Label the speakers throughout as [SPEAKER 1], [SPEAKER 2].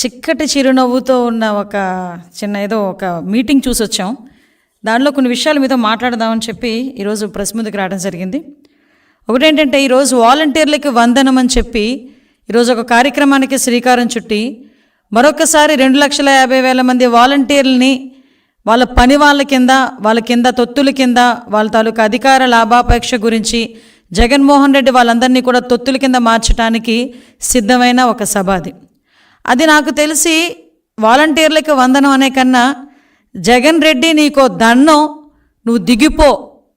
[SPEAKER 1] చిక్కటి చిరునవ్వుతో ఉన్న ఒక చిన్న ఏదో ఒక మీటింగ్ చూసి వచ్చాం దానిలో కొన్ని విషయాలు మీతో మాట్లాడదామని చెప్పి ఈరోజు ప్రెస్ ముందుకు రావడం జరిగింది. ఒకటేంటంటే ఈరోజు వాలంటీర్లకి వందనం అని చెప్పి ఈరోజు ఒక కార్యక్రమానికి శ్రీకారం చుట్టి మరొకసారి రెండు లక్షల యాభై వేల మంది వాలంటీర్లని వాళ్ళ పని వాళ్ళ కింద వాళ్ళ కింద తొత్తుల కింద వాళ్ళ తాలూకా అధికార లాభాపేక్ష గురించి జగన్మోహన్ రెడ్డి వాళ్ళందరినీ కూడా తొత్తుల కింద మార్చడానికి సిద్ధమైన ఒక సభ అది. అది నాకు తెలిసి వాలంటీర్లకు వందనం అనే కన్నా జగన్ రెడ్డి నీకో దండం నువ్వు దిగిపో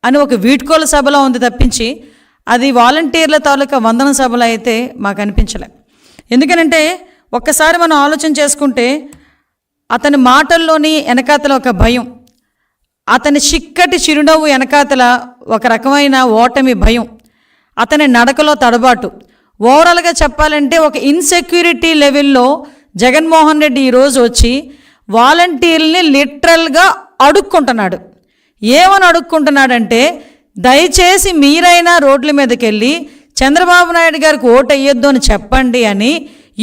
[SPEAKER 1] అని ఒక వీడ్కోల సభలో ఉంది తప్పించి అది వాలంటీర్ల తాలూకా వందన సభలో అయితే మాకు అనిపించలే. ఎందుకనంటే ఒక్కసారి మనం ఆలోచన చేసుకుంటే అతని మాటల్లోని వెనకాతల ఒక భయం అతని చిక్కటి చిరునవ్వు వెనకాతల ఒక రకమైన ఓటమి భయం అతని నడకలో తడబాటు ఓవరాల్గా చెప్పాలంటే ఒక ఇన్సెక్యూరిటీ లెవెల్లో జగన్మోహన్ రెడ్డి ఈరోజు వచ్చి వాలంటీర్ని లిటరల్గా అడుక్కుంటున్నాడు. ఏమని అడుక్కుంటున్నాడంటే దయచేసి మీరైనా రోడ్ల మీదకి వెళ్ళి చంద్రబాబు నాయుడు గారికి ఓటు వేయొద్దు అని చెప్పండి అని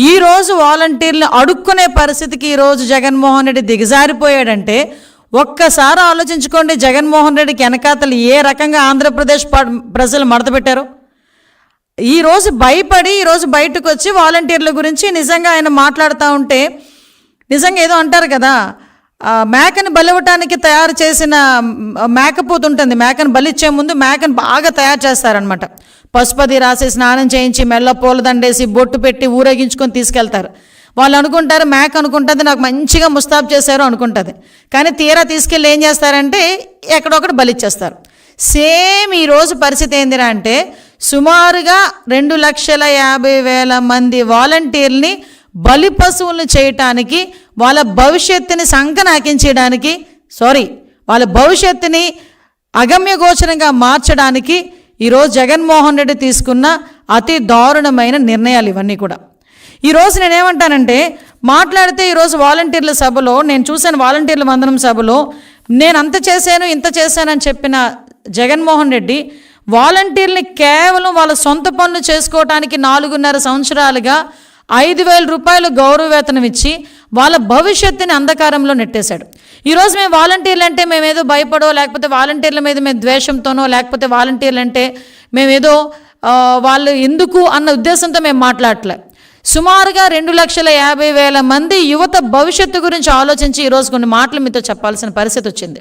[SPEAKER 1] ఈరోజు వాలంటీర్లు అడుక్కునే పరిస్థితికి ఈరోజు జగన్మోహన్ రెడ్డి దిగజారిపోయాడంటే ఒక్కసారి ఆలోచించుకోండి జగన్మోహన్ రెడ్డికి వెనకాతలు ఏ రకంగా ఆంధ్రప్రదేశ్ ప్రజలు మడత పెట్టారో? ఈరోజు భయపడి ఈరోజు బయటకు వచ్చి వాలంటీర్ల గురించి నిజంగా ఆయన మాట్లాడుతూ ఉంటే నిజంగా ఏదో అంటారు కదా మేకను బలివ్వటానికి తయారు చేసిన మేకపోతు ఉంటుంది. మేకను బలిచ్చే ముందు మేకను బాగా తయారు చేస్తారనమాట పసుపది రాసి స్నానం చేయించి మెల్ల పూలదండేసి బొట్టు పెట్టి ఊరేగించుకొని తీసుకెళ్తారు. వాళ్ళు అనుకుంటారు మేక అనుకుంటుంది నాకు మంచిగా ముస్తాబ్ చేశారు అనుకుంటుంది. కానీ తీరా తీసుకెళ్ళి ఏం చేస్తారంటే ఎక్కడొక్కడ బలిచ్చేస్తారు. సేమ్ ఈరోజు పరిస్థితి ఏందిరా అంటే సుమారుగా రెండు లక్షల యాభై వేల మంది వాలంటీర్ని బలి పశువులను చేయటానికి వాళ్ళ భవిష్యత్తుని సంకనాకించడానికి సారీ వాళ్ళ భవిష్యత్తుని అగమ్యగోచరంగా మార్చడానికి ఈరోజు జగన్మోహన్ రెడ్డి తీసుకున్న అతి దారుణమైన నిర్ణయాలు ఇవన్నీ కూడా. ఈరోజు నేనేమంటానంటే మాట్లాడితే ఈరోజు వాలంటీర్ల సభలో నేను చూశాను వాలంటీర్ల వందనం సభలో నేను అంత చేశాను ఇంత చేశానని చెప్పిన జగన్మోహన్ రెడ్డి వాలంటీర్ని కేవలం వాళ్ళ సొంత పనులు చేసుకోవటానికి నాలుగున్నర సంవత్సరాలుగా ఐదు వేల రూపాయలు గౌరవ వేతనం ఇచ్చి వాళ్ళ భవిష్యత్తుని అంధకారంలో నెట్టేశాడు. ఈరోజు మేము వాలంటీర్లు అంటే మేమేదో భయపడో లేకపోతే వాలంటీర్ల మీద మేము ద్వేషంతోనో లేకపోతే వాలంటీర్లు అంటే మేమేదో వాళ్ళు ఎందుకు అన్న ఉద్దేశంతో మేము మాట్లాడలే సుమారుగా రెండు లక్షల యాభై వేల మంది యువత భవిష్యత్తు గురించి ఆలోచించి ఈరోజు కొన్ని మాటలు మీతో చెప్పాల్సిన పరిస్థితి వచ్చింది.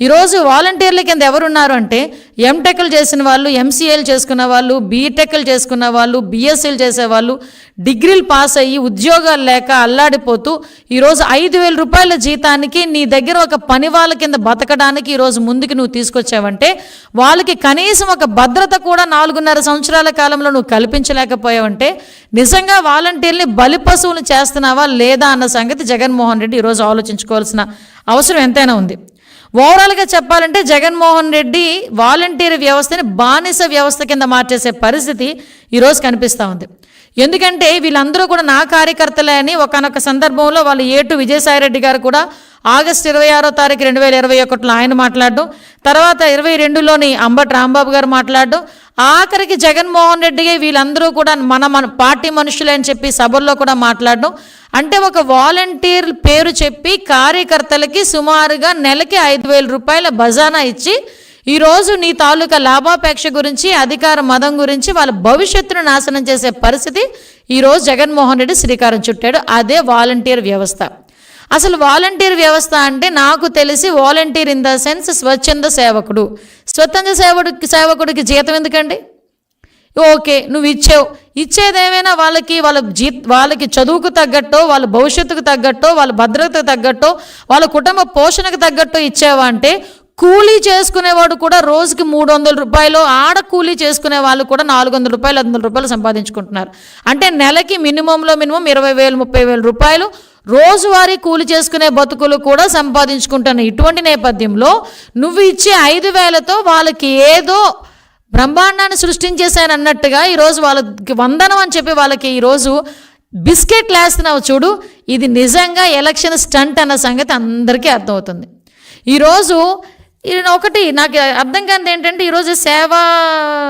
[SPEAKER 1] ఈరోజు వాలంటీర్ల కింద ఎవరున్నారు అంటే ఎంటెక్లు చేసిన వాళ్ళు ఎంసీఏలు చేసుకున్న వాళ్ళు బీటెక్లు చేసుకున్న వాళ్ళు బీఎస్సీలు చేసేవాళ్ళు డిగ్రీలు పాస్ అయ్యి ఉద్యోగాలు లేక అల్లాడిపోతూ ఈరోజు ఐదు వేల రూపాయల జీతానికి నీ దగ్గర ఒక పని వాళ్ళ కింద బతకడానికి ఈరోజు ముందుకు నువ్వు తీసుకొచ్చావంటే వాళ్ళకి కనీసం ఒక భద్రత కూడా నాలుగున్నర సంవత్సరాల కాలంలో నువ్వు కల్పించలేకపోయావంటే నిజంగా వాలంటీర్ని బలి పశువులు చేస్తున్నావా లేదా అన్న సంగతి జగన్మోహన్ రెడ్డి ఈరోజు ఆలోచించుకోవాల్సిన అవసరం ఎంతైనా ఉంది. ఓవరాల్గా చెప్పాలంటే జగన్మోహన్ రెడ్డి వాలంటీర్ వ్యవస్థని బానిస వ్యవస్థ కింద మార్చేసే పరిస్థితి ఈరోజు కనిపిస్తూ ఉంది. ఎందుకంటే వీళ్ళందరూ కూడా నా కార్యకర్తలే అని ఒకనొక సందర్భంలో వాళ్ళు ఏటు విజయసాయిరెడ్డి గారు కూడా ఆగస్టు ఇరవై ఆరో తారీఖు రెండు వేల ఇరవై ఒకటిలో ఆయన మాట్లాడడం తర్వాత ఇరవై రెండులోని అంబటి రాంబాబు గారు మాట్లాడడం ఆఖరికి జగన్మోహన్ రెడ్డి వీళ్ళందరూ కూడా మన మన పార్టీ మనుషులే అని చెప్పి సభల్లో కూడా మాట్లాడడం అంటే ఒక వాలంటీర్ పేరు చెప్పి కార్యకర్తలకి సుమారుగా నెలకి ఐదు వేల రూపాయల బజానా ఇచ్చి ఈరోజు నీ తాలూకా లాభాపేక్ష గురించి అధికార మదం గురించి వాళ్ళ భవిష్యత్తును నాశనం చేసే పరిస్థితి ఈరోజు జగన్మోహన్ రెడ్డి శ్రీకారం చుట్టాడు. అదే వాలంటీర్ వ్యవస్థ. అసలు వాలంటీర్ వ్యవస్థ అంటే నాకు తెలిసి వాలంటీర్ ఇన్ ద సెన్స్ స్వచ్ఛంద సేవకుడు. స్వతంత్ర సేవకుడికి సేవకుడికి జీతం ఎందుకండి? ఓకే నువ్వు ఇచ్చావు. ఇచ్చేదేమైనా వాళ్ళకి వాళ్ళ జీ వాళ్ళకి చదువుకు తగ్గట్టో వాళ్ళ భవిష్యత్తుకు తగ్గట్టో వాళ్ళ భద్రతకు తగ్గట్టో వాళ్ళ కుటుంబ పోషణకు తగ్గట్టో ఇచ్చావా అంటే కూలీ చేసుకునేవాడు కూడా రోజుకి మూడు వందల రూపాయలు ఆడ కూలీ చేసుకునే వాళ్ళు కూడా నాలుగు వందల రూపాయలు ఐదు వందల రూపాయలు సంపాదించుకుంటున్నారు. అంటే నెలకి మినిమంలో మినిమం ఇరవై వేలు ముప్పై వేల రూపాయలు రోజువారీ కూలి చేసుకునే బతుకులు కూడా సంపాదించుకుంటాను ఇటువంటి నేపథ్యంలో నువ్వు ఇచ్చే ఐదు వేలతో వాళ్ళకి ఏదో బ్రహ్మాండాన్ని సృష్టించేశానన్నట్టుగా ఈరోజు వాళ్ళకి వందనం అని చెప్పి వాళ్ళకి ఈరోజు బిస్కెట్ లేస్తున్నావు చూడు. ఇది నిజంగా ఎలక్షన్ స్టంట్ అన్న సంగతి అందరికీ అర్థమవుతుంది. ఈరోజు ఒకటి నాకు అర్థం కానిది ఏంటంటే ఈరోజు సేవా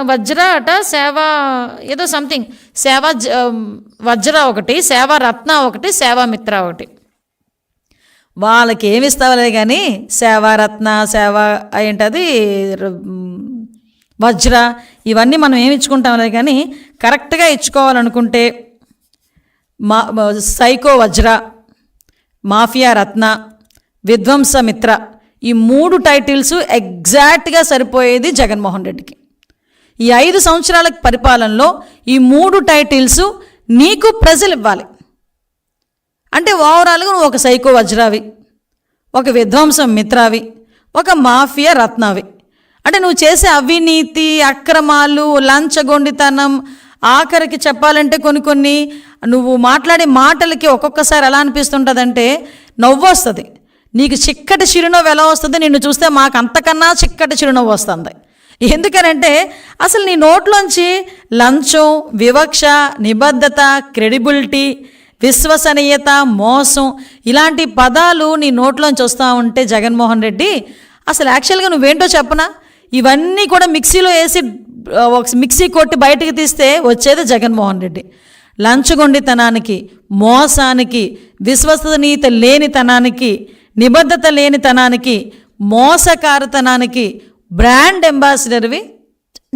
[SPEAKER 1] వజ్ర అట సేవా ఏదో సంథింగ్. సేవా జ- వజ్ర ఒకటి సేవా రత్న ఒకటి సేవామిత్ర ఒకటి. వాళ్ళకి ఏమి ఇస్తావలే కానీ సేవారత్న సేవ ఏంటది వజ్ర ఇవన్నీ మనం ఏమి ఇచ్చుకుంటాంలే కానీ కరెక్ట్గా ఇచ్చుకోవాలనుకుంటే మా సైకో వజ్ర మాఫియా రత్న విధ్వంస మిత్ర ఈ మూడు టైటిల్స్ ఎగ్జాక్ట్గా సరిపోయేది జగన్మోహన్ రెడ్డికి. ఈ ఐదు సంవత్సరాల పరిపాలనలో ఈ మూడు టైటిల్స్ నీకు ప్రజలు ఇవ్వాలి. అంటే ఓవరాల్గా నువ్వు ఒక సైకో వజ్రావి ఒక విధ్వంసం మిత్రావి ఒక మాఫియా రత్నావి. అంటే నువ్వు చేసే అవినీతి అక్రమాలు లంచగొండితనం ఆఖరికి చెప్పాలంటే కొన్ని కొన్ని నువ్వు మాట్లాడే మాటలకి ఒక్కొక్కసారి ఎలా అనిపిస్తుంటుందంటే నవ్వు వస్తుంది నీకు చిక్కటి చిరునవ్వు ఎలా వస్తుంది? నిన్ను చూస్తే మాకు అంతకన్నా చిక్కటి చిరునవ్వు వస్తుంది. ఎందుకనంటే అసలు నీ నోట్లోంచి లంచం వివక్ష నిబద్ధత క్రెడిబిలిటీ విశ్వసనీయత మోసం ఇలాంటి పదాలు నీ నోట్లోంచి వస్తూ ఉంటే జగన్మోహన్ రెడ్డి అసలు యాక్చువల్గా నువ్వేంటో చెప్పనా? ఇవన్నీ కూడా మిక్సీలో వేసి ఒక మిక్సీ కొట్టి బయటకు తీస్తే వచ్చేది జగన్మోహన్ రెడ్డి. లంచగొండితనానికి మోసానికి విశ్వసనీయత లేనితనానికి నిబద్ధత లేనితనానికి మోసకారతనానికి బ్రాండ్ అంబాసిడర్వి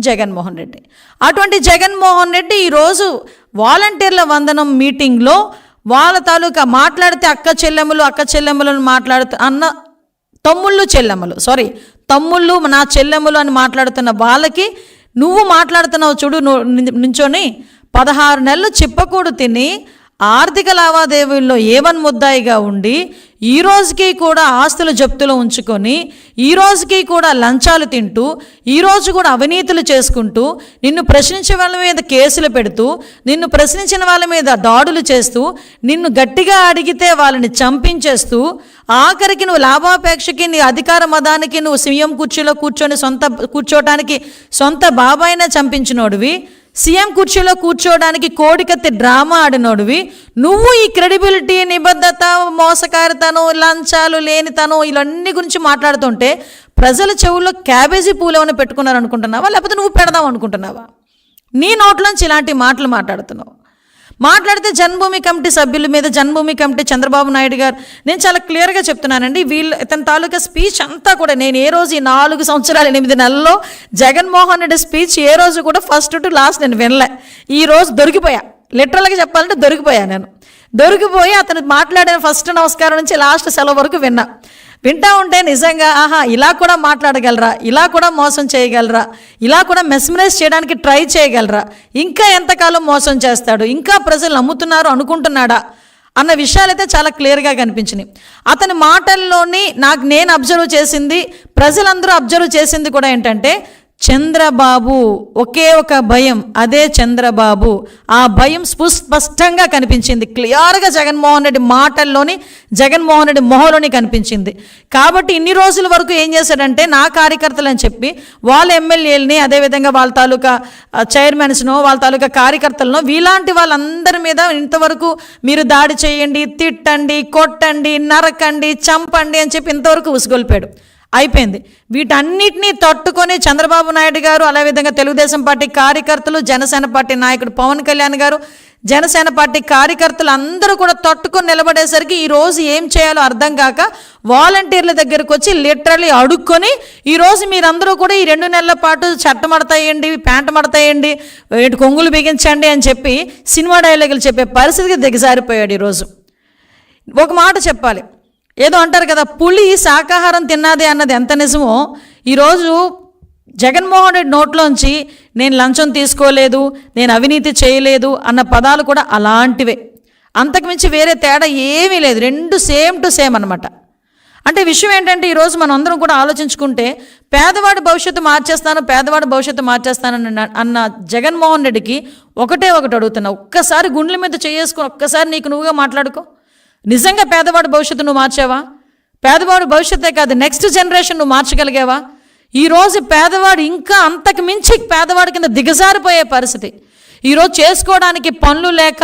[SPEAKER 1] జగన్మోహన్ రెడ్డి. అటువంటి జగన్మోహన్ రెడ్డి ఈరోజు వాలంటీర్ల వందనం మీటింగ్లో వాళ్ళ తాలూకా మాట్లాడితే అక్క చెల్లెములు అక్క చెల్లెములను మాట్లాడుతూ అన్న తమ్ముళ్ళు చెల్లెమ్మలు సారీ తమ్ముళ్ళు నా చెల్లెములు అని మాట్లాడుతున్న వాళ్ళకి నువ్వు మాట్లాడుతున్నావు చూడు నుంచొని నించొని పదహారు నెలలు చిప్పకూడు తిని ఆర్థిక లావాదేవీల్లో ఏవన్ ముద్దాయిగా ఉండి ఈ రోజుకి కూడా ఆస్తులు జప్తులో ఉంచుకొని ఈ రోజుకి కూడా లంచాలు తింటూ ఈరోజు కూడా అవినీతులు చేసుకుంటూ నిన్ను ప్రశ్నించే వాళ్ళ మీద కేసులు పెడుతూ నిన్ను ప్రశ్నించిన వాళ్ళ మీద దాడులు చేస్తూ నిన్ను గట్టిగా అడిగితే వాళ్ళని చంపించేస్తూ ఆఖరికి నువ్వు లాభాపేక్షకి నీ అధికార మదానికి నువ్వు సీఎం కుర్చీలో కూర్చొని సొంత కూర్చోటానికి సొంత బాబాయినే చంపించినోడివి. సీఎం కుర్చీలో కూర్చోవడానికి కోడికత్తి డ్రామా ఆడినోడివి. నువ్వు ఈ క్రెడిబిలిటీ నిబద్ధత మోసకారితనం లంచాలు లేనితనం ఇవన్నీ గురించి మాట్లాడుతుంటే ప్రజల చెవుల్లో క్యాబేజీ పూలు ఏమైనా పెట్టుకున్నారు అనుకుంటున్నావా లేకపోతే నువ్వు పెడదాం అనుకుంటున్నావా? నీ నోట్లోంచి ఇలాంటి మాటలు మాట్లాడుతున్నావు. మాట్లాడితే జన్మభూమి కమిటీ సభ్యుల మీద జన్మభూమి కమిటీ చంద్రబాబు నాయుడు గారు. నేను చాలా క్లియర్గా చెప్తున్నానండి వీళ్ళు ఇతని తాలూకా స్పీచ్ అంతా కూడా నేను ఏ రోజు ఈ నాలుగు సంవత్సరాలు ఎనిమిది నెలల్లో జగన్మోహన్ రెడ్డి స్పీచ్ ఏ రోజు కూడా ఫస్ట్ టు లాస్ట్ నేను వినలే. ఈ రోజు దొరికిపోయా. లిటరల్గా చెప్పాలంటే దొరికిపోయా నేను. దొరికిపోయి అతను మాట్లాడిన ఫస్ట్ నమస్కారం నుంచి లాస్ట్ సెలవు వరకు విన్నా. వింటా ఉంటే నిజంగా ఆహా ఇలా కూడా మాట్లాడగలరా? ఇలా కూడా మోసం చేయగలరా? ఇలా కూడా మెస్మరైజ్ చేయడానికి ట్రై చేయగలరా? ఇంకా ఎంతకాలం మోసం చేస్తాడు? ఇంకా ప్రజలు నమ్ముతున్నారు అనుకుంటున్నాడా? అన్న విషయాలైతే చాలా క్లియర్గా కనిపించినాయి. అతని మాటల్లోని నాకు నేను అబ్జర్వ్ చేసింది ప్రజలందరూ అబ్జర్వ్ చేసింది కూడా ఏంటంటే చంద్రబాబు ఒకే ఒక భయం అదే చంద్రబాబు. ఆ భయం స్పష్టంగా కనిపించింది. క్లియర్గా జగన్మోహన్ రెడ్డి మాటల్లోని జగన్మోహన్ రెడ్డి మొహంలోని కనిపించింది. కాబట్టి ఇన్ని రోజుల వరకు ఏం చేశాడంటే నా కార్యకర్తలు అని చెప్పి వాళ్ళ ఎమ్మెల్యేలని అదేవిధంగా వాళ్ళ తాలూకా ఆ, చైర్మన్స్నో వాళ్ళ తాలూకా కార్యకర్తలను వీలాంటి వాళ్ళందరి మీద ఇంతవరకు మీరు దాడి చేయండి తిట్టండి కొట్టండి నరకండి చంపండి అని చెప్పి ఇంతవరకు ఉసుగొల్పాడు. అయిపోయింది. వీటన్నిటినీ తట్టుకొని చంద్రబాబు నాయుడు గారు అదేవిధంగా తెలుగుదేశం పార్టీ కార్యకర్తలు జనసేన పార్టీ నాయకుడు పవన్ కళ్యాణ్ గారు జనసేన పార్టీ కార్యకర్తలు అందరూ కూడా తట్టుకొని నిలబడేసరికి ఈ రోజు ఏం చేయాలో అర్థం కాక వాలంటీర్ల దగ్గరకు వచ్చి లిటరలీ అడుక్కొని ఈ రోజు మీరందరూ కూడా ఈ రెండు నెలల పాటు చట్టమడతాయండి ప్యాంట్ మడతాయండి కొంగులు బిగించండి అని చెప్పి సినిమా డైలాగులు చెప్పే పరిస్థితికి దిగజారిపోయాడు ఈరోజు ఒక మాట చెప్పాలి. ఏదో అంటారు కదా పులి శాకాహారం తిన్నది అన్నది ఎంత నిజమో ఈరోజు జగన్మోహన్ రెడ్డి నోట్లోంచి నేను లంచం తీసుకోలేదు నేను అవినీతి చేయలేదు అన్న పదాలు కూడా అలాంటివే. అంతకుమించి వేరే తేడా ఏమీ లేదు రెండు సేమ్ టు సేమ్ అనమాట అంటే విషయం ఏంటంటే ఈరోజు మనం అందరం కూడా ఆలోచించుకుంటే పేదవాడి భవిష్యత్తు మార్చేస్తాను పేదవాడి భవిష్యత్తు మార్చేస్తానని అన్న- అన్న జగన్మోహన్ రెడ్డికి ఒకటే ఒకటి అడుగుతున్నా. ఒక్కసారి గుండెల మీద చేసుకుని ఒక్కసారి నీకు నువ్వుగా మాట్లాడుకో. నిజంగా పేదవాడు భవిష్యత్తు నువ్వు మార్చావా? పేదవాడు భవిష్యత్తే కాదు నెక్స్ట్ జనరేషన్ నువ్వు మార్చగలిగావా? ఈరోజు పేదవాడు ఇంకా అంతకు మించి పేదవాడి కింద దిగజారిపోయే పరిస్థితి. ఈరోజు చేసుకోవడానికి పనులు లేక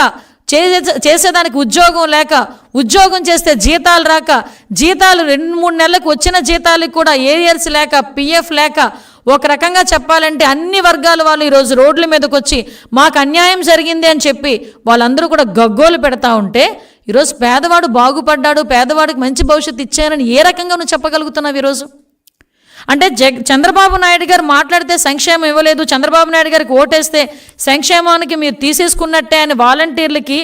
[SPEAKER 1] చేసే చేసేదానికి ఉద్యోగం లేక ఉద్యోగం చేస్తే జీతాలు రాక జీతాలు రెండు మూడు నెలలకు వచ్చిన జీతాలకు కూడా ఏరియర్స్ లేక పిఎఫ్ లేక ఒక రకంగా చెప్పాలంటే అన్ని వర్గాల వాళ్ళు ఈరోజు రోడ్ల మీదకి వచ్చి మాకు అన్యాయం జరిగింది అని చెప్పి వాళ్ళందరూ కూడా గగ్గోలు పెడతా ఉంటే ఈరోజు పేదవాడు బాగుపడ్డాడు పేదవాడికి మంచి భవిష్యత్తు ఇచ్చానని ఏ రకంగా నువ్వు చెప్పగలుగుతున్నావు ఈరోజు అంటే జగ్ చంద్రబాబు నాయుడు గారు మాట్లాడితే సంక్షేమం ఇవ్వలేదు చంద్రబాబు నాయుడు గారికి ఓటేస్తే సంక్షేమానికి మీరు తీసేసుకున్నట్టే అని వాలంటీర్లకి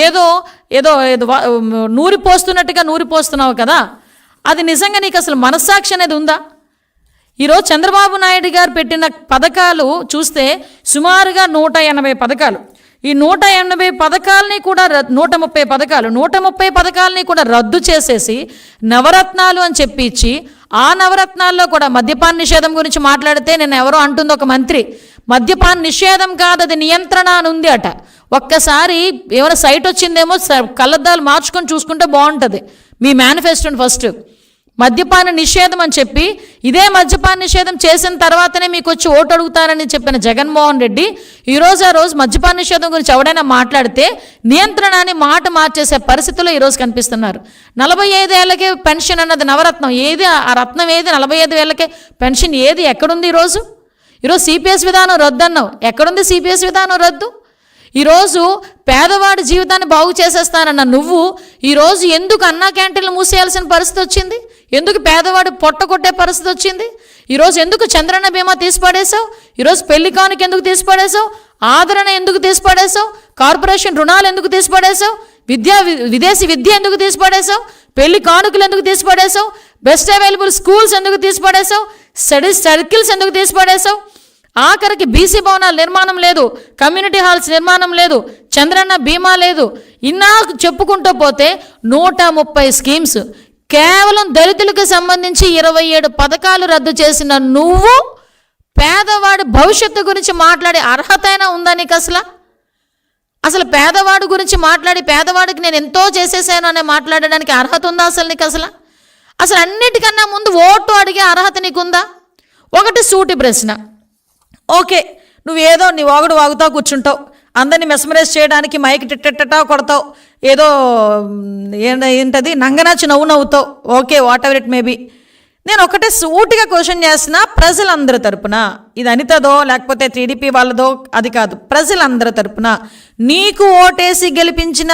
[SPEAKER 1] ఏదో ఏదో ఏదో నూరి పోస్తున్నట్టుగా నూరి పోస్తున్నావు కదా? అది నిజంగా నీకు అసలు మనస్సాక్షి అనేది ఉందా? ఈరోజు చంద్రబాబు నాయుడు గారు పెట్టిన పథకాలు చూస్తే సుమారుగా నూట ఎనభై పథకాలు. ఈ నూట ఎనభై పథకాలని కూడా నూట ముప్పై పథకాలు నూట ముప్పై పథకాలని కూడా రద్దు చేసేసి నవరత్నాలు అని చెప్పి ఇచ్చి ఆ నవరత్నాల్లో కూడా మద్యపాన నిషేధం గురించి మాట్లాడితే నేను ఎవరో అంటుంది ఒక మంత్రి. మద్యపాన నిషేధం కాదు అది నియంత్రణ అని ఉంది అట. ఒక్కసారి ఏమైనా సైట్ వచ్చిందేమో స- కళ్ళద్దాలు మార్చుకొని చూసుకుంటే బాగుంటుంది. మీ మేనిఫెస్టోని ఫస్ట్. మద్యపాన నిషేధం అని చెప్పి ఇదే మద్యపాన నిషేధం చేసిన తర్వాతనే మీకు వచ్చి ఓటు అడుగుతారని చెప్పిన జగన్మోహన్ రెడ్డి ఈరోజు ఆ రోజు మద్యపాన నిషేధం గురించి ఎవడైనా మాట్లాడితే నియంత్రణ అని మాట మార్చేసే పరిస్థితుల్లో ఈరోజు కనిపిస్తున్నారు. నలభై ఐదు ఏళ్ళకే పెన్షన్ అన్నది నవరత్నం. ఏది ఆ రత్నం ఏది? నలభై ఐదు ఏళ్ళకే పెన్షన్ ఏది? ఎక్కడుంది ఈరోజు ఈరోజు సిపిఎస్ విధానం రద్దు అన్నావు ఎక్కడుంది సిపిఎస్ విధానం రద్దు? ఈరోజు పేదవాడి జీవితాన్ని బాగు చేసేస్తానన్న నువ్వు ఈరోజు ఎందుకు అన్నా క్యాంటీన్లు మూసేయాల్సిన పరిస్థితి వచ్చింది? ఎందుకు పేదవాడు పొట్ట కొట్టే పరిస్థితి వచ్చింది? ఈరోజు ఎందుకు చంద్రన్న బీమా తీసిపడేశావు? ఈరోజు పెళ్ళి కానుక ఎందుకు తీసిపడేశావు? ఆదరణ ఎందుకు తీసిపడేశావు? కార్పొరేషన్ రుణాలు ఎందుకు తీసిపడేశావు? విద్యా విదేశీ విద్య ఎందుకు తీసిపడేశావు? పెళ్ళి కానుకలు ఎందుకు తీసిపడేశావు? బెస్ట్ అవైలబుల్ స్కూల్స్ ఎందుకు తీసిపడేశావు? స్టడీ సర్కిల్స్ ఎందుకు తీసిపడేశావు? ఆఖరికి బీసీ భవనాల నిర్మాణం లేదు కమ్యూనిటీ హాల్స్ నిర్మాణం లేదు చంద్రన్న బీమా లేదు. ఇన్నా చెప్పుకుంటూ పోతే నూట ముప్పై స్కీమ్స్ కేవలం దళితులకు సంబంధించి ఇరవై ఏడు పథకాలు రద్దు చేసిన నువ్వు పేదవాడి భవిష్యత్తు గురించి మాట్లాడే అర్హత అయినా ఉందా నీకు అసలు? అసలు పేదవాడి గురించి మాట్లాడి పేదవాడికి నేను ఎంతో చేసేసాను అనే మాట్లాడడానికి అర్హత ఉందా అసలు నీకు అసలు? అసలు అన్నిటికన్నా ముందు ఓటు అడిగే అర్హత నీకుందా? ఒకటి సూటి ప్రశ్న. ఓకే నువ్వు ఏదో నీ వాగుడు వాగుతా కూర్చుంటావు. అందరిని మెస్మరైజ్ చేయడానికి మైక్ టిట్టా కొడతావు. ఏదో ఏంటది? నంగనాచి నవ్వు నవ్వుతావు. Okay whatever it maybe నేను ఒకటే సూటిగా క్వశ్చన్ చేస్తున్నా ప్రజలందరి తరపున. ఇది అనితదో లేకపోతే టీడీపీ వాళ్ళదో అది కాదు. ప్రజలందరి తరపున. నీకు ఓటేసి గెలిపించిన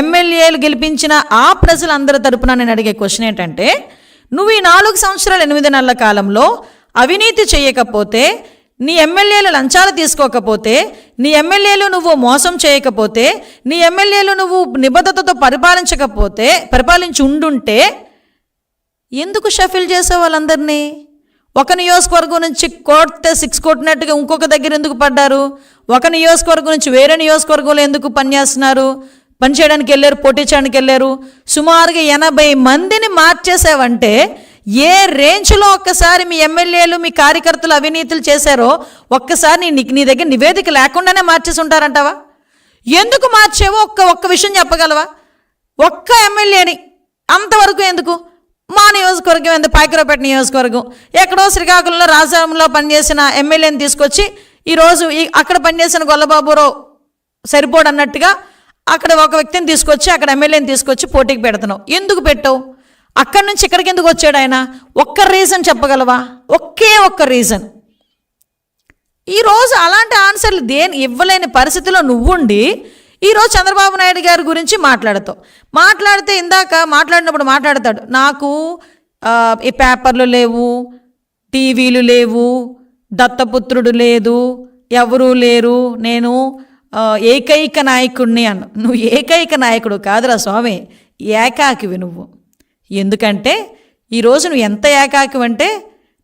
[SPEAKER 1] ఎమ్మెల్యేలు గెలిపించిన ఆ ప్రజలందరి తరపున నేను అడిగే క్వశ్చన్ ఏంటంటే నువ్వు ఈ నాలుగు సంవత్సరాలు ఎనిమిది నెలల కాలంలో అవినీతి చేయకపోతే నీ ఎమ్మెల్యేలు లంచాలు తీసుకోకపోతే నీ ఎమ్మెల్యేలు నువ్వు మోసం చేయకపోతే నీ ఎమ్మెల్యేలు నువ్వు నిబద్ధతతో పరిపాలించకపోతే పరిపాలించి ఉండుంటే ఎందుకు షఫిల్ చేసే వాళ్ళందరినీ? ఒక నియోజకవర్గం నుంచి కొడితే సిక్స్ కొట్టినట్టుగా ఇంకొక దగ్గర ఎందుకు పడ్డారు? ఒక నియోజకవర్గం నుంచి వేరే నియోజకవర్గంలో ఎందుకు పనిచేస్తున్నారు పని చేయడానికి వెళ్ళారు పోటీ చేయడానికి వెళ్ళారు. సుమారుగా ఎనభై మందిని మార్చేసావంటే ఏ రేంజ్లో ఒక్కసారి మీ ఎమ్మెల్యేలు మీ కార్యకర్తలు అవినీతులు చేశారో ఒక్కసారి నీ నీ దగ్గర నివేదిక లేకుండానే మార్చేసి ఉంటారంటావా? ఎందుకు మార్చేవో ఒక్క ఒక్క విషయం చెప్పగలవా? ఒక్క ఎమ్మెల్యేని అంతవరకు ఎందుకు? మా నియోజకవర్గం ఎంత పాకిరాపేట నియోజకవర్గం. ఎక్కడో శ్రీకాకుళంలో రాజాంలో పనిచేసిన ఎమ్మెల్యేని తీసుకొచ్చి ఈరోజు ఈ అక్కడ పనిచేసిన గొల్లబాబురావు సరిపోడు అన్నట్టుగా అక్కడ ఒక వ్యక్తిని తీసుకొచ్చి అక్కడ ఎమ్మెల్యేని తీసుకొచ్చి పోటీకి పెడుతున్నావు. ఎందుకు పెట్టావు? అక్కడి నుంచి ఇక్కడికి ఎందుకు వచ్చాడు ఆయన? ఒక్క రీజన్ చెప్పగలవా? ఒకే ఒక్క రీజన్ ఈరోజు అలాంటి ఆన్సర్లు దేని ఇవ్వలేని పరిస్థితిలో నువ్వుండి ఈరోజు చంద్రబాబు నాయుడు గారి గురించి మాట్లాడతావు. మాట్లాడితే ఇందాక మాట్లాడినప్పుడు మాట్లాడతాడు. నాకు ఈ పేపర్లు లేవు టీవీలు లేవు దత్తపుత్రుడు లేదు ఎవరూ లేరు నేను ఏకైక నాయకుడిని అన్న. నువ్వు ఏకైక నాయకుడు కాదురా స్వామి ఏకాకివి నువ్వు. ఎందుకంటే ఈరోజు నువ్వు ఎంత ఏకాకి అంటే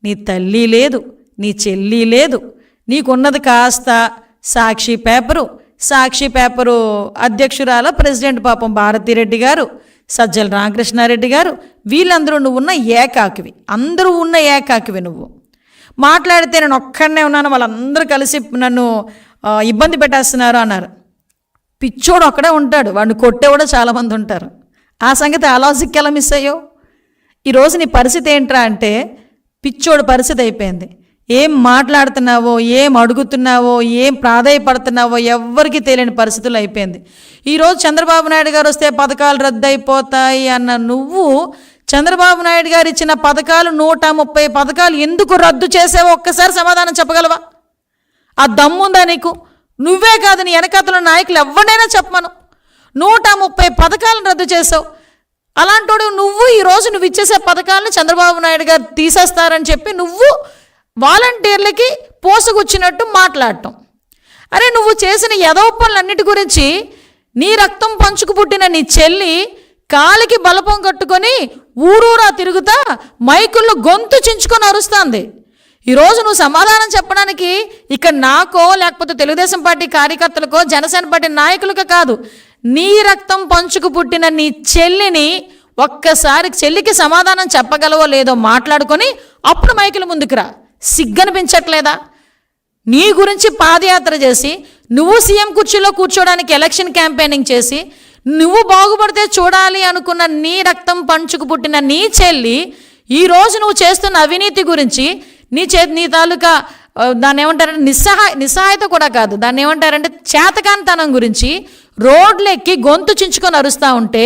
[SPEAKER 1] నీ తల్లి లేదు నీ చెల్లి లేదు. నీకున్నది కాస్త సాక్షి పేపరు. సాక్షి పేపరు అధ్యక్షురాల ప్రెసిడెంట్ పాపం భారతిరెడ్డి గారు సజ్జల రామకృష్ణారెడ్డి గారు. వీళ్ళందరూ నువ్వు ఉన్న ఏకాకివి. అందరూ ఉన్న ఏకాకివి నువ్వు. మాట్లాడితే నేను ఒక్కడనే ఉన్నాను వాళ్ళందరూ కలిసి నన్ను ఇబ్బంది పెట్టేస్తున్నారు అన్నారు. పిచ్చోడు ఒక్కడే ఉంటాడు. వాడిని కొట్టేవాడు చాలామంది ఉంటారు. ఆ సంగతి ఆ లాజిక్ ఎలా మిస్ అయ్యో ఈరోజు నీ పరిస్థితి ఏంట్రా అంటే పిచ్చోడు పరిస్థితి అయిపోయింది. ఏం మాట్లాడుతున్నావో ఏం అడుగుతున్నావో ఏం ప్రాధాయపడుతున్నావో ఎవ్వరికీ తెలియని పరిస్థితులు అయిపోయింది. ఈరోజు చంద్రబాబు నాయుడు గారు వస్తే పథకాలు రద్దయిపోతాయి అన్న నువ్వు చంద్రబాబు నాయుడు గారు ఇచ్చిన పథకాలు నూట ముప్పై పథకాలు ఎందుకు రద్దు చేసావో ఒక్కసారి సమాధానం చెప్పగలవా? ఆ దమ్ముందా నీకు? నువ్వే కాదు నీ వెనకాతల నాయకులు ఎవరినైనా చెప్పమను. నూట ముప్పై పథకాలను రద్దు చేసావు అలాంటోడు నువ్వు ఈరోజు నువ్వు ఇచ్చేసే పథకాలను చంద్రబాబు నాయుడు గారు తీసేస్తారని చెప్పి నువ్వు వాలంటీర్లకి పోసుకొచ్చినట్టు మాట్లాడటం. అరే నువ్వు చేసిన యదవ పనులన్నిటి గురించి నీ రక్తం పంచుకు పుట్టిన నీ చెల్లి కాలికి బలపం కట్టుకొని ఊరూరా తిరుగుతా మైకుల్లో గొంతు చించుకొని అరుస్తుంది. ఈరోజు నువ్వు సమాధానం చెప్పడానికి ఇక్కడ నాకో లేకపోతే తెలుగుదేశం పార్టీ కార్యకర్తలకో జనసేన పార్టీ నాయకులకో కాదు. నీ రక్తం పంచుకు పుట్టిన నీ చెల్లిని ఒక్కసారి చెల్లికి సమాధానం చెప్పగలవో లేదో మాట్లాడుకొని అప్పుడు మైకులు ముందుకు రా. సిగ్గనిపించట్లేదా? నీ గురించి పాదయాత్ర చేసి నువ్వు సీఎం కుర్చీలో కూర్చోడానికి ఎలక్షన్ క్యాంపెయినింగ్ చేసి నువ్వు బాగుపడితే చూడాలి అనుకున్న నీ రక్తం పంచుకు పుట్టిన నీ చెల్లి ఈరోజు నువ్వు చేస్తున్న అవినీతి గురించి నీ చే నీ తాలూకా దాన్ని ఏమంటారంటే నిస్సహాయ నిస్సహాయత కూడా కాదు. దాన్ని ఏమంటారంటే చేతకాంతనం గురించి రోడ్లు ఎక్కి గొంతు చించుకొని అరుస్తూ ఉంటే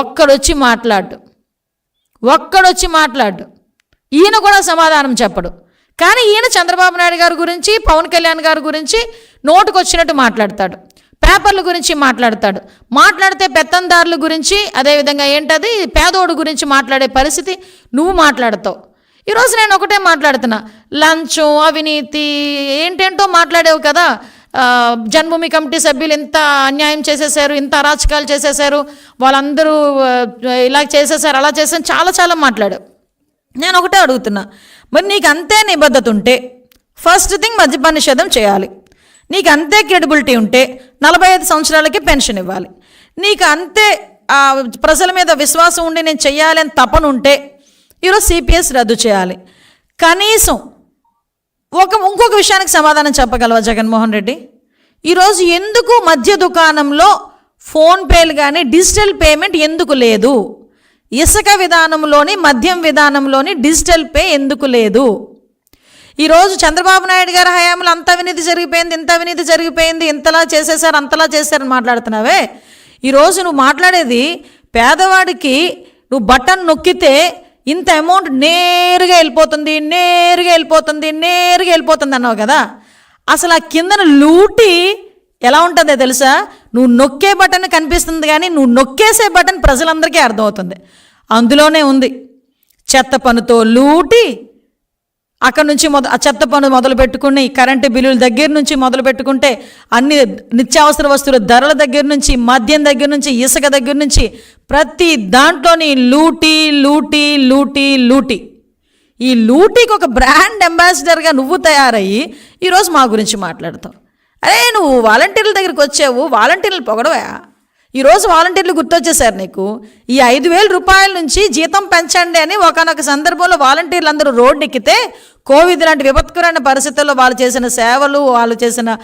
[SPEAKER 1] ఒక్కడొచ్చి మాట్లాడు. ఒక్కడొచ్చి మాట్లాడు. ఈయన కూడా సమాధానం చెప్పడు. కానీ ఈయన చంద్రబాబు నాయుడు గారి గురించి పవన్ కళ్యాణ్ గారి గురించి నోటుకొచ్చినట్టు మాట్లాడతాడు. పేపర్ల గురించి మాట్లాడతాడు. మాట్లాడితే పెత్తందారుల గురించి అదేవిధంగా ఏంటది? పేదోడు గురించి మాట్లాడే పరిస్థితి నువ్వు మాట్లాడతావు. ఈరోజు నేను ఒకటే మాట్లాడుతున్నా. లంచం అవినీతి ఏంటేంటో మాట్లాడేవు కదా. జన్మభూమి కమిటీ సభ్యులు ఇంత అన్యాయం చేసేసారు ఇంత అరాచకాలు చేసేసారు వాళ్ళందరూ ఇలా చేసేసారు అలా చేసారు చాలా చాలా మాట్లాడు నేను ఒకటే అడుగుతున్నా. మరి నీకు అంతే నిబద్ధత ఉంటే ఫస్ట్ థింగ్ మద్యపాన నిషేధం చేయాలి. నీకు అంతే క్రెడిబిలిటీ ఉంటే నలభై ఐదు సంవత్సరాలకి పెన్షన్ ఇవ్వాలి. నీకు అంతే ప్రజల మీద విశ్వాసం ఉండి నేను చేయాలని అని తపన ఉంటే ఈరోజు సిపిఎస్ రద్దు చేయాలి. కనీసం ఒక ఇంకొక విషయానికి సమాధానం చెప్పగలవా జగన్మోహన్ రెడ్డి? ఈరోజు ఎందుకు మద్య దుకాణంలో ఫోన్పేలు కానీ డిజిటల్ పేమెంట్ ఎందుకు లేదు? ఇసుక విధానంలోని మద్యం విధానంలోని డిజిటల్ పే ఎందుకు లేదు? ఈరోజు చంద్రబాబు నాయుడు గారి హయాంలో అంత అవినీతి జరిగిపోయింది ఇంత అవినీతి జరిగిపోయింది ఇంతలా చేసేసారు అంతలా చేశారని మాట్లాడుతున్నావే? ఈరోజు నువ్వు మాట్లాడేది పేదవాడికి నువ్వు బటన్ నొక్కితే ఇంత అమౌంట్ నేరుగా వెళ్ళిపోతుంది నేరుగా వెళ్ళిపోతుంది నేరుగా వెళ్ళిపోతుంది అన్నావు కదా? అసలు ఆ కిందన లూటి ఎలా ఉంటుందో తెలుసా? నువ్వు నొక్కే బటన్ కనిపిస్తుంది కానీ నువ్వు నొక్కేసే బటన్ ప్రజలందరికీ అర్థమవుతుంది. అందులోనే ఉంది. చెత్త పనుతో లూటి అక్కడ నుంచి మొద చెత్త పనులు మొదలు పెట్టుకుని కరెంటు బిల్లుల దగ్గర నుంచి మొదలు పెట్టుకుంటే అన్ని నిత్యావసర వస్తువుల ధరల దగ్గర నుంచి మద్యం దగ్గర నుంచి ఇసుక దగ్గర నుంచి ప్రతి దాంట్లోని లూటీ లూటీ లూటీ లూటీ. ఈ లూటీకి ఒక బ్రాండ్ అంబాసిడర్గా నువ్వు తయారయ్యి ఈరోజు మా గురించి మాట్లాడతావు. అరే నువ్వు వాలంటీర్ల దగ్గరికి వచ్చావు వాలంటీర్లు పొగడవా? ఈరోజు వాలంటీర్లు గుర్తొచ్చేసారు నీకు. ఈ ఐదు వేల రూపాయల నుంచి జీతం పెంచండి అని ఒకనొక సందర్భంలో వాలంటీర్లు అందరూ రోడ్డు ఎక్కితే కోవిడ్ లాంటి విపత్కరమైన పరిస్థితుల్లో వాళ్ళు చేసిన సేవలు వాళ్ళు చేసిన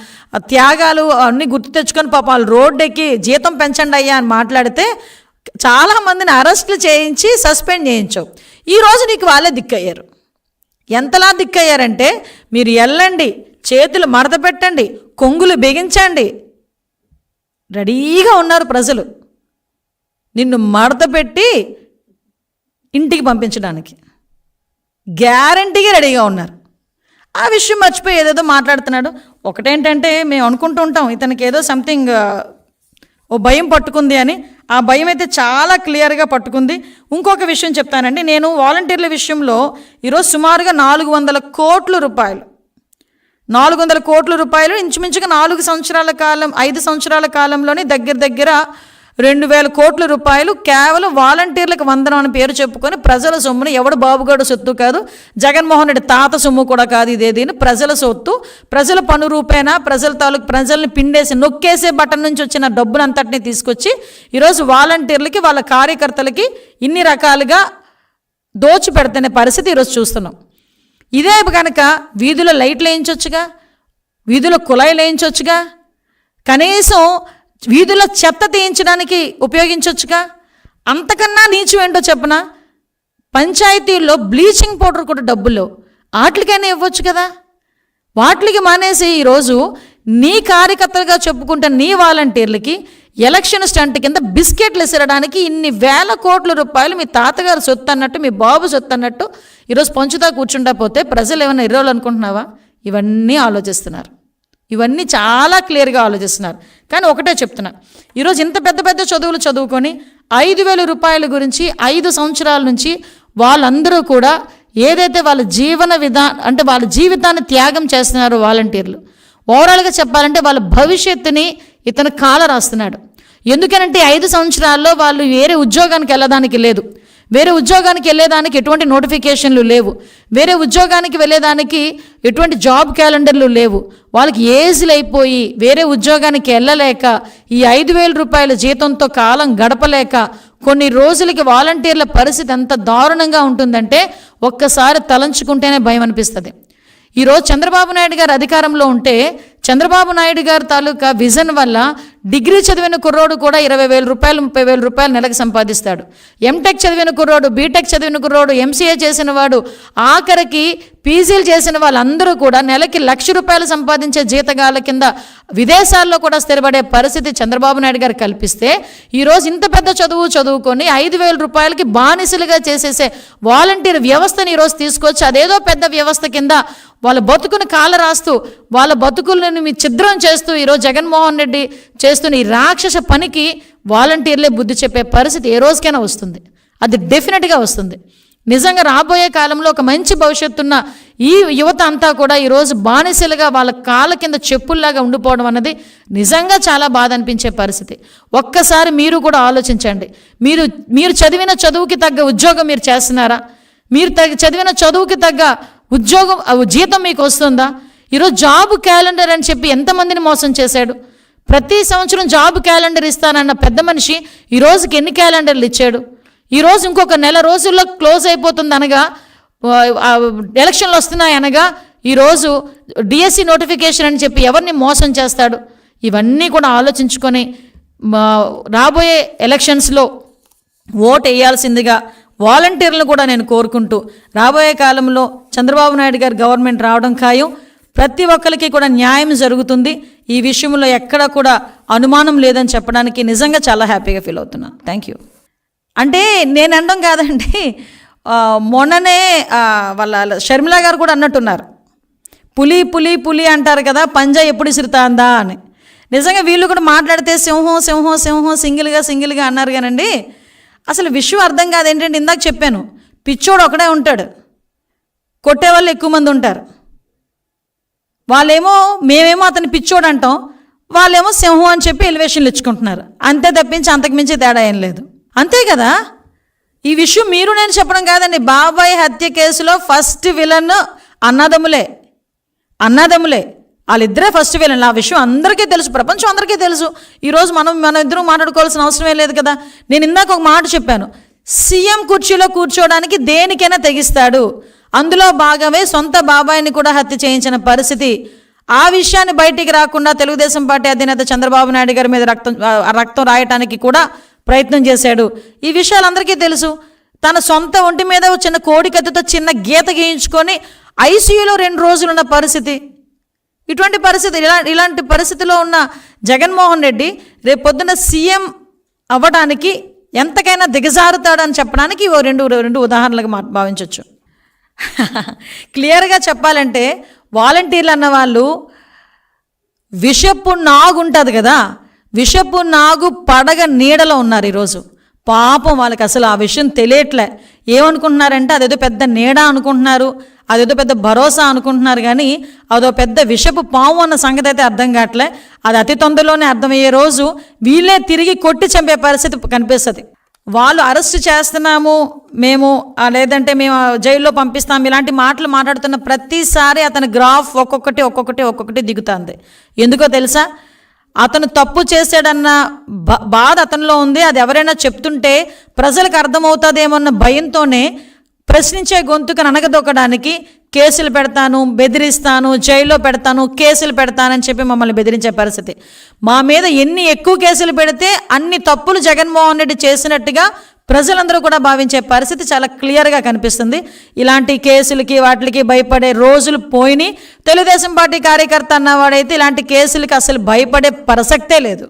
[SPEAKER 1] త్యాగాలు అన్నీ గుర్తు తెచ్చుకొని పాప వాళ్ళు రోడ్డు ఎక్కి జీతం పెంచండి అయ్యా అని మాట్లాడితే చాలామందిని అరెస్టులు చేయించి సస్పెండ్ చేయించావు. ఈరోజు నీకు వాళ్ళే దిక్కయ్యారు. ఎంతలా దిక్కయ్యారంటే మీరు వెళ్ళండి చేతులు మడత పెట్టండి కొంగులు బిగించండి రెడీగా ఉన్నారు ప్రజలు. నిన్ను మడత పెట్టి ఇంటికి పంపించడానికి. గ్యారంటీగా రెడీగా ఉన్నారు. ఆ విషయం మర్చిపోయి ఏదేదో మాట్లాడుతున్నాడు. ఒకటేంటంటే మేము అనుకుంటూ ఉంటాం ఇతనికి ఏదో సంథింగ్ ఓ భయం పట్టుకుంది అని. ఆ భయం అయితే చాలా క్లియర్గా పట్టుకుంది. ఇంకొక విషయం చెప్తానండి. నేను వాలంటీర్ల విషయంలో ఈరోజు సుమారుగా నాలుగు వందల కోట్ల రూపాయలు నాలుగు వందల కోట్ల రూపాయలు ఇంచుమించుగా నాలుగు సంవత్సరాల కాలం ఐదు సంవత్సరాల కాలంలోనే దగ్గర దగ్గర రెండు వేల కోట్ల రూపాయలు కేవలం వాలంటీర్లకు వందనం అని పేరు చెప్పుకొని ప్రజల సొమ్ముని ఎవడు బాబుగాడు సొత్తు కాదు జగన్మోహన్ రెడ్డి తాత సొమ్ము కూడా కాదు ఇదేదీని ప్రజల సొత్తు. ప్రజల పను రూపేనా ప్రజల తాలూకు ప్రజల్ని పిండేసి నొక్కేసే బటన్ నుంచి వచ్చిన డబ్బునంతటిని తీసుకొచ్చి ఈరోజు వాలంటీర్లకి వాళ్ళ కార్యకర్తలకి ఇన్ని రకాలుగా దోచి పెడుతున్న పరిస్థితి ఈరోజు చూస్తున్నాం. ఇదే కనుక వీధిలో లైట్లు వేయించవచ్చుగా వీధిలో కుళాయిలు వేయించవచ్చుగా కనీసం వీధుల చెత్త తీయించడానికి ఉపయోగించవచ్చుగా అంతకన్నా నీచం ఏంటో చెప్పనా? పంచాయతీల్లో బ్లీచింగ్ పౌడర్ కూడా డబ్బులు వాటికైనా ఇవ్వచ్చు కదా? వాటికి మానేసి ఈరోజు నీ కార్యకర్తలుగా చెప్పుకుంటే నీ వాలంటీర్లకి ఎలక్షన్ స్టంట్ కింద బిస్కెట్లు ఇసరడానికి ఇన్ని వేల కోట్ల రూపాయలు మీ తాతగారు సొత్తు అన్నట్టు మీ బాబు సొత్తు అన్నట్టు ఈరోజు పంచుతా కూర్చుండకపోతే ప్రజలు ఏమైనా ఇర్రోలు అనుకుంటున్నావా? ఇవన్నీ ఆలోచిస్తున్నారు. ఇవన్నీ చాలా క్లియర్గా ఆలోచిస్తున్నారు. కానీ ఒకటే చెప్తున్నా. ఈరోజు ఇంత పెద్ద పెద్ద చదువులు చదువుకొని ఐదు వేల రూపాయల గురించి ఐదు సంవత్సరాల నుంచి వాళ్ళందరూ కూడా ఏదైతే వాళ్ళ జీవన విధా అంటే వాళ్ళ జీవితాన్ని త్యాగం చేస్తున్నారో వాలంటీర్లు. ఓవరాల్గా చెప్పాలంటే వాళ్ళ భవిష్యత్తుని ఇతను కాల రాస్తున్నాడు. ఎందుకనంటే ఐదు సంవత్సరాల్లో వాళ్ళు వేరే ఉద్యోగానికి వెళ్ళడానికి లేదు. వేరే ఉద్యోగానికి వెళ్ళేదానికి ఎటువంటి నోటిఫికేషన్లు లేవు. వేరే ఉద్యోగానికి వెళ్ళేదానికి ఎటువంటి జాబ్ క్యాలెండర్లు లేవు. వాళ్ళకి ఏజ్లు అయిపోయి వేరే ఉద్యోగానికి వెళ్ళలేక ఈ ఐదు వేల రూపాయల జీతంతో కాలం గడపలేక కొన్ని రోజులకి వాలంటీర్ల పరిస్థితి ఎంత దారుణంగా ఉంటుందంటే ఒక్కసారి తలంచుకుంటేనే భయం అనిపిస్తుంది. ఈరోజు చంద్రబాబు నాయుడు గారు అధికారంలో ఉంటే చంద్రబాబు నాయుడు గారి తాలూకా విజన్ వల్ల డిగ్రీ చదివిన కుర్రోడు కూడా ఇరవై వేల రూపాయలు ముప్పై వేల రూపాయలు నెలకు సంపాదిస్తాడు. ఎంటెక్ చదివిన కుర్రోడు బీటెక్ చదివిన కుర్రోడు ఎంసీఏ చేసిన వాడు ఆఖరికి పీజీలు చేసిన వాళ్ళందరూ కూడా నెలకి లక్ష రూపాయలు సంపాదించే జీతగాల కింద విదేశాల్లో కూడా స్థిరపడే పరిస్థితి చంద్రబాబు నాయుడు గారు కల్పిస్తే ఈరోజు ఇంత పెద్ద చదువు చదువుకొని ఐదు వేల రూపాయలకి బానిసలుగా చేసేసే వాలంటీర్ వ్యవస్థని ఈరోజు తీసుకొచ్చి అదేదో పెద్ద వ్యవస్థ కింద వాళ్ళ బతుకుని కాల రాస్తూ వాళ్ళ బతుకులను మీ ఛిద్రం చేస్తూ ఈరోజు జగన్మోహన్ రెడ్డి చేస్తున్న ఈ రాక్షస పనికి వాలంటీర్లే బుద్ధి చెప్పే పరిస్థితి ఏ రోజుకైనా వస్తుంది. అది డెఫినెట్గా వస్తుంది. నిజంగా రాబోయే కాలంలో ఒక మంచి భవిష్యత్తున్న ఈ యువత అంతా కూడా ఈరోజు బానిసలుగా వాళ్ళ కాళ్ళ కింద చెప్పుల్లాగా ఉండిపోవడం అన్నది నిజంగా చాలా బాధ అనిపించే పరిస్థితి. ఒక్కసారి మీరు కూడా ఆలోచించండి. మీరు మీరు చదివిన చదువుకి తగ్గ ఉద్యోగం మీరు చేస్తున్నారా? మీరు తగ్గ చదివిన చదువుకి తగ్గ ఉద్యోగం జీతం మీకు వస్తుందా? ఈరోజు జాబ్ క్యాలెండర్ అని చెప్పి ఎంతమందిని మోసం చేశాడు? ప్రతి సంవత్సరం జాబ్ క్యాలెండర్ ఇస్తానన్న పెద్ద మనిషి ఈ రోజుకి ఎన్ని క్యాలెండర్లు ఇచ్చాడు? ఈరోజు ఇంకొక నెల రోజుల్లో క్లోజ్ అయిపోతుంది అనగా ఎలక్షన్లు వస్తున్నాయి అనగా ఈరోజు డిఎస్సి నోటిఫికేషన్ అని చెప్పి ఎవరిని మోసం చేస్తాడు? ఇవన్నీ కూడా ఆలోచించుకొని మా రాబోయే ఎలక్షన్స్లో ఓటు వేయాల్సిందిగా వాలంటీర్లను కూడా నేను కోరుకుంటూ రాబోయే కాలంలో చంద్రబాబు నాయుడు గారు గవర్నమెంట్ రావడం ఖాయం. ప్రతి ఒక్కరికి కూడా న్యాయం జరుగుతుంది. ఈ విషయంలో ఎక్కడ కూడా అనుమానం లేదని చెప్పడానికి నిజంగా చాలా హ్యాపీగా ఫీల్ అవుతున్నాను థ్యాంక్ యూ అంటే నేను అనడం కాదండి. మొన్ననే వాళ్ళ షర్మిల గారు కూడా అన్నట్టున్నారు. పులి పులి పులి అంటారు కదా పంజా ఎప్పుడు ఇసురుతాందా అని. నిజంగా వీళ్ళు కూడా మాట్లాడితే సింహం సింహం సింహం సింగిల్గా సింగిల్గా అన్నారు కానండి. అసలు విషయం అర్థం కాదు ఏంటంటే ఇందాక చెప్పాను పిచ్చోడు ఒకడే ఉంటాడు. కొట్టే వాళ్ళు ఎక్కువ మంది ఉంటారు. వాళ్ళేమో మేమేమో అతని పిచ్చోడు అంటాం వాళ్ళేమో సింహం అని చెప్పి ఎలివేషన్లు ఇచ్చుకుంటున్నారు. అంతే తప్పించి అంతకుమించి తేడా ఏం లేదు. అంతే కదా? ఈ విషయం మీరు నేను చెప్పడం కాదండి. బాబాయ్ హత్య కేసులో ఫస్ట్ విలన్ అన్నదమ్ములే. అన్నదమ్ములే. వాళ్ళిద్దరే ఫస్ట్ విలన్ ఆ విషయం అందరికీ తెలుసు ప్రపంచం అందరికీ తెలుసు. ఈరోజు మనం మనం ఇద్దరం మాట్లాడుకోవాల్సిన అవసరమే లేదు కదా. నేను ఇందాక ఒక మాట చెప్పాను. సీఎం కుర్చీలో కూర్చోవడానికి దేనికైనా తెగిస్తాడు. అందులో భాగమే సొంత బాబాయిని కూడా హత్య చేయించిన పరిస్థితి. ఆ విషయాన్ని బయటికి రాకుండా తెలుగుదేశం పార్టీ అధినేత చంద్రబాబు నాయుడు గారి మీద రక్తం రక్తం రాయటానికి కూడా ప్రయత్నం చేశాడు. ఈ విషయాలు అందరికీ తెలుసు. తన సొంత ఒంటి మీద చిన్న కోడి కత్తితో చిన్న గీత గీయించుకొని ఐసీయూలో రెండు రోజులు ఉన్న పరిస్థితి. ఇటువంటి పరిస్థితి ఇలా ఇలాంటి పరిస్థితిలో ఉన్న జగన్మోహన్ రెడ్డి రేపు పొద్దున సీఎం అవ్వడానికి ఎంతకైనా దిగజారుతాడని చెప్పడానికి ఓ రెండు రెండు ఉదాహరణలకు మా భావించవచ్చు క్లియర్గా చెప్పాలంటే వాలంటీర్లు అన్న వాళ్ళు విషపు నాగు ఉంటుంది కదా విషపు నాగు పడగ నీడలో ఉన్నారు ఈరోజు. పాపం వాళ్ళకి అసలు ఆ విషయం తెలియట్లే. ఏమనుకుంటున్నారంటే అదేదో పెద్ద నీడ అనుకుంటున్నారు అదేదో పెద్ద భరోసా అనుకుంటున్నారు కానీ అదో పెద్ద విషపు పాము అన్న సంగతి అయితే అర్థం కావట్లే. అది అతి తొందరలోనే అర్థమయ్యే రోజు వీళ్ళే తిరిగి కొట్టి చంపే పరిస్థితి కనిపిస్తుంది. వాళ్ళు అరెస్ట్ చేస్తున్నాము మేము లేదంటే మేము జైల్లో పంపిస్తాం ఇలాంటి మాటలు మాట్లాడుతున్న ప్రతిసారి అతని గ్రాఫ్ ఒక్కొక్కటి ఒక్కొక్కటి ఒక్కొక్కటి దిగుతుంది. ఎందుకో తెలుసా? అతను తప్పు చేశాడన్న బా- బాధ అతనిలో ఉంది. అది ఎవరైనా చెప్తుంటే ప్రజలకు అర్థమవుతుందేమన్న భయంతోనే ప్రశ్నించే గొంతుకను అనగదొక్కడానికి కేసులు పెడతాను బెదిరిస్తాను జైల్లో పెడతాను కేసులు పెడతానని చెప్పి మమ్మల్ని బెదిరించే పరిస్థితి. మా మీద ఎన్ని ఎక్కువ కేసులు పెడితే అన్ని తప్పులు జగన్మోహన్ రెడ్డి చేసినట్టుగా ప్రజలందరూ కూడా భావించే పరిస్థితి చాలా క్లియర్గా కనిపిస్తుంది. ఇలాంటి కేసులకి వాటికి భయపడే రోజులు పోయినాయి. తెలుగుదేశం పార్టీ కార్యకర్త అన్నవాడైతే ఇలాంటి కేసులకి అసలు భయపడే ప్రసక్తే లేదు.